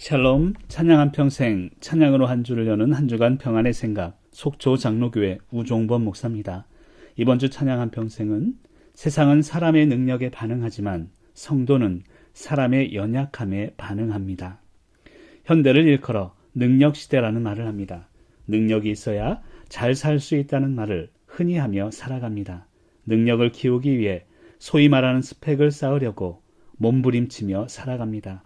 샬롬 찬양 한 평생 찬양으로 한 주를 여는 한 주간 평안의 생각 속초 장로교회 우종범 목사입니다. 이번 주 찬양 한 평생은 세상은 사람의 능력에 반응하지만 성도는 사람의 연약함에 반응합니다. 현대를 일컬어 능력 시대라는 말을 합니다. 능력이 있어야 잘 살 수 있다는 말을 흔히 하며 살아갑니다. 능력을 키우기 위해 소위 말하는 스펙을 쌓으려고 몸부림치며 살아갑니다.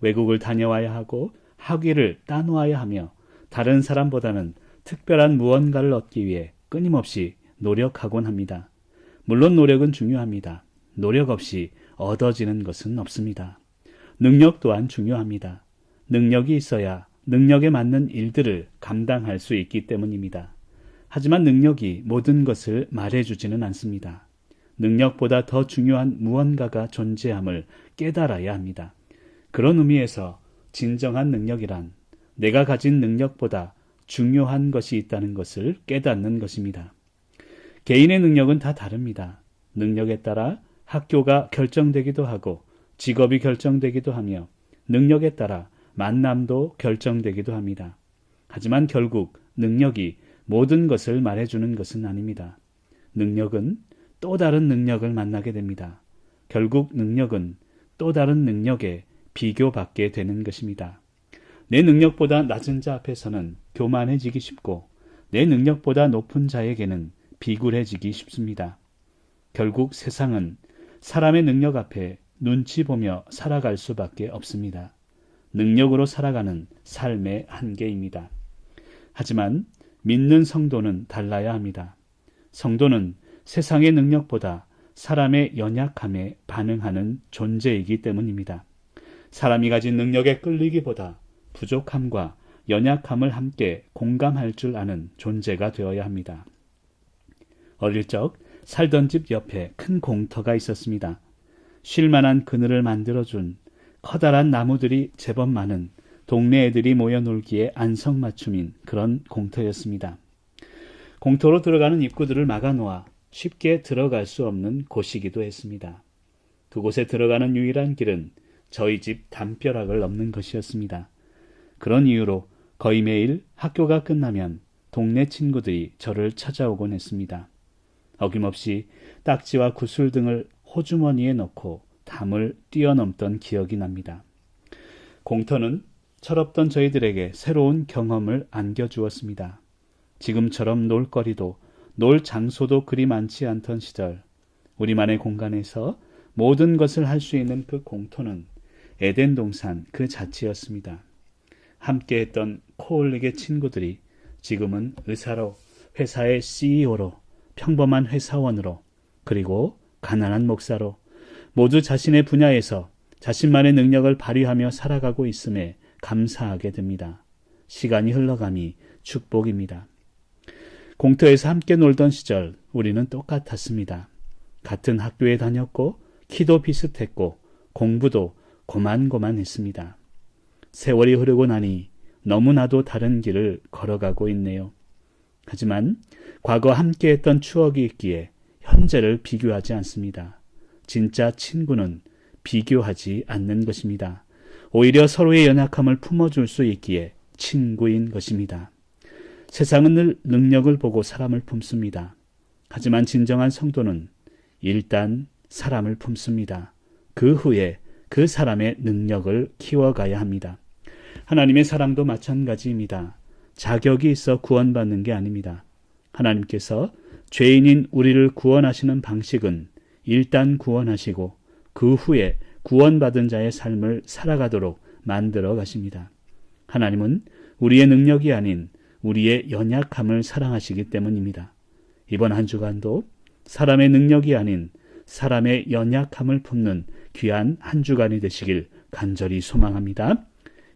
외국을 다녀와야 하고 학위를 따놓아야 하며 다른 사람보다는 특별한 무언가를 얻기 위해 끊임없이 노력하곤 합니다. 물론 노력은 중요합니다. 노력 없이 얻어지는 것은 없습니다. 능력 또한 중요합니다. 능력이 있어야 능력에 맞는 일들을 감당할 수 있기 때문입니다. 하지만 능력이 모든 것을 말해주지는 않습니다. 능력보다 더 중요한 무언가가 존재함을 깨달아야 합니다. 그런 의미에서 진정한 능력이란 내가 가진 능력보다 중요한 것이 있다는 것을 깨닫는 것입니다. 개인의 능력은 다 다릅니다. 능력에 따라 학교가 결정되기도 하고 직업이 결정되기도 하며 능력에 따라 만남도 결정되기도 합니다. 하지만 결국 능력이 모든 것을 말해주는 것은 아닙니다. 능력은 또 다른 능력을 만나게 됩니다. 결국 능력은 또 다른 능력에 비교받게 되는 것입니다. 내 능력보다 낮은 자 앞에서는 교만해지기 쉽고 내 능력보다 높은 자에게는 비굴해지기 쉽습니다. 결국 세상은 사람의 능력 앞에 눈치 보며 살아갈 수밖에 없습니다. 능력으로 살아가는 삶의 한계입니다. 하지만 믿는 성도는 달라야 합니다. 성도는 세상의 능력보다 사람의 연약함에 반응하는 존재이기 때문입니다. 사람이 가진 능력에 끌리기보다 부족함과 연약함을 함께 공감할 줄 아는 존재가 되어야 합니다. 어릴 적 살던 집 옆에 큰 공터가 있었습니다. 쉴만한 그늘을 만들어준 커다란 나무들이 제법 많은 동네 애들이 모여 놀기에 안성맞춤인 그런 공터였습니다. 공터로 들어가는 입구들을 막아놓아 쉽게 들어갈 수 없는 곳이기도 했습니다. 그곳에 들어가는 유일한 길은 저희 집 담벼락을 넘는 것이었습니다. 그런 이유로 거의 매일 학교가 끝나면 동네 친구들이 저를 찾아오곤 했습니다. 어김없이 딱지와 구슬 등을 호주머니에 넣고 담을 뛰어넘던 기억이 납니다. 공터는 철없던 저희들에게 새로운 경험을 안겨주었습니다. 지금처럼 놀거리도 놀 장소도 그리 많지 않던 시절, 우리만의 공간에서 모든 것을 할 수 있는 그 공터는 에덴 동산 그 자체였습니다. 함께 했던 코올릭의 친구들이 지금은 의사로, 회사의 CEO로, 평범한 회사원으로, 그리고 가난한 목사로 모두 자신의 분야에서 자신만의 능력을 발휘하며 살아가고 있음에 감사하게 됩니다. 시간이 흘러감이 축복입니다. 공터에서 함께 놀던 시절 우리는 똑같았습니다. 같은 학교에 다녔고 키도 비슷했고 공부도 고만고만했습니다. 세월이 흐르고 나니 너무나도 다른 길을 걸어가고 있네요. 하지만 과거 함께했던 추억이 있기에 현재를 비교하지 않습니다. 진짜 친구는 비교하지 않는 것입니다. 오히려 서로의 연약함을 품어줄 수 있기에 친구인 것입니다. 세상은 늘 능력을 보고 사람을 품습니다. 하지만 진정한 성도는 일단 사람을 품습니다. 그 후에 그 사람의 능력을 키워가야 합니다. 하나님의 사랑도 마찬가지입니다. 자격이 있어 구원받는 게 아닙니다. 하나님께서 죄인인 우리를 구원하시는 방식은 일단 구원하시고 그 후에 구원받은 자의 삶을 살아가도록 만들어 가십니다. 하나님은 우리의 능력이 아닌 우리의 연약함을 사랑하시기 때문입니다. 이번 한 주간도 사람의 능력이 아닌 사람의 연약함을 품는 귀한 한 주간이 되시길 간절히 소망합니다.